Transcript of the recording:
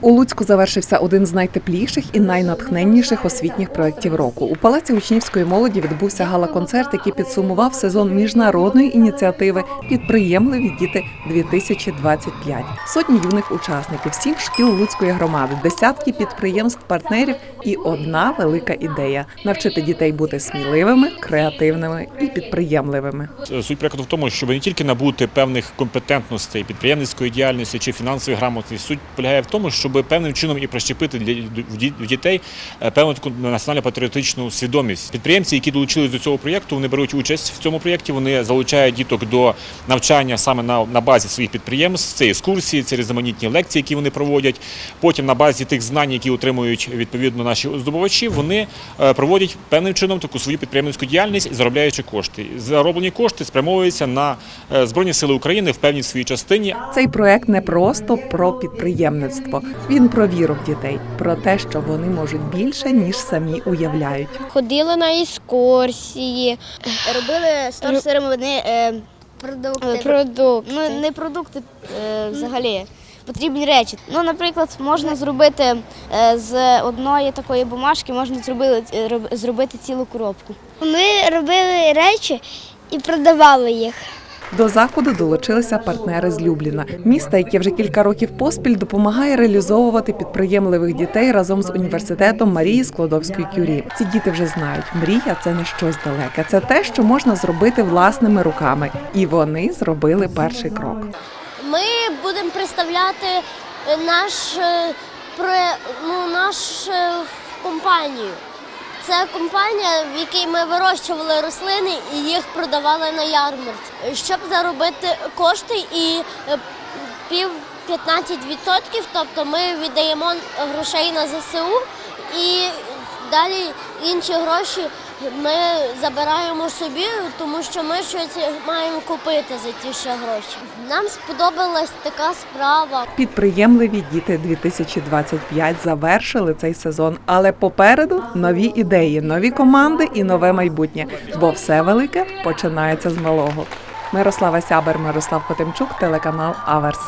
У Луцьку завершився один з найтепліших і найнатхненніших освітніх проєктів року. У палаці учнівської молоді відбувся гала-концерт, який підсумував сезон міжнародної ініціативи Підприємливі діти 2025 Сотні юних учасників, сім шкіл Луцької громади, десятки підприємств, партнерів і одна велика ідея навчити дітей бути сміливими, креативними і підприємливими. Суть прикладу в тому, щоб не тільки набути певних компетентностей підприємницької діяльності чи фінансової грамотності. Суть полягає в тому, щоб певним чином і прищепити для дітей е, певну таку національно-патріотичну свідомість. Підприємці, які долучились до цього проєкту, вони беруть участь в цьому проєкті. Вони залучають діток до навчання саме на, на базі своїх підприємств. Це екскурсії, це різноманітні лекції, які вони проводять. Потім на базі тих знань, які отримують відповідно наші здобувачі, вони е, проводять певним чином таку свою підприємницьку діяльність, заробляючи кошти. Зароблені кошти спрямовуються на е, Збройні Сили України в певній своїй частині. Цей проект не просто про підприємництво. Він про віру дітей, про те, що вони можуть більше ніж самі уявляють. Ходили на екскурсії, Робили сторсерами вони е, продукти. продукти. Ну, не продукти е, взагалі. Потрібні речі. Ну, наприклад, можна зробити е, з одної такої бумажки, можна зробити, е, зробити цілу коробку. Ми робили речі і продавали їх. До заходу долучилися партнери з Любліна, міста, яке вже кілька років поспіль допомагає реалізовувати підприємливих дітей разом з університетом Марії Складовської кюрі. Ці діти вже знають, мрія це не щось далеке. Це те, що можна зробити власними руками, і вони зробили перший крок. Ми будемо представляти наш, е, про- ну, наш е, компанію. Це компанія, в якій ми вирощували рослини і їх продавали на ярмарці, щоб заробити кошти і е, пів 15%, тобто ми віддаємо грошей на ЗСУ і далі інші гроші ми забираємо собі, тому що ми щось маємо купити за ті ще гроші. Нам сподобалась така справа. Підприємливі діти 2025 завершили цей сезон, але попереду нові ідеї, нові команди і нове майбутнє. Бо все велике починається з малого. Мирослава Сябер, Мирослав Хотимчук, телеканал Аверс.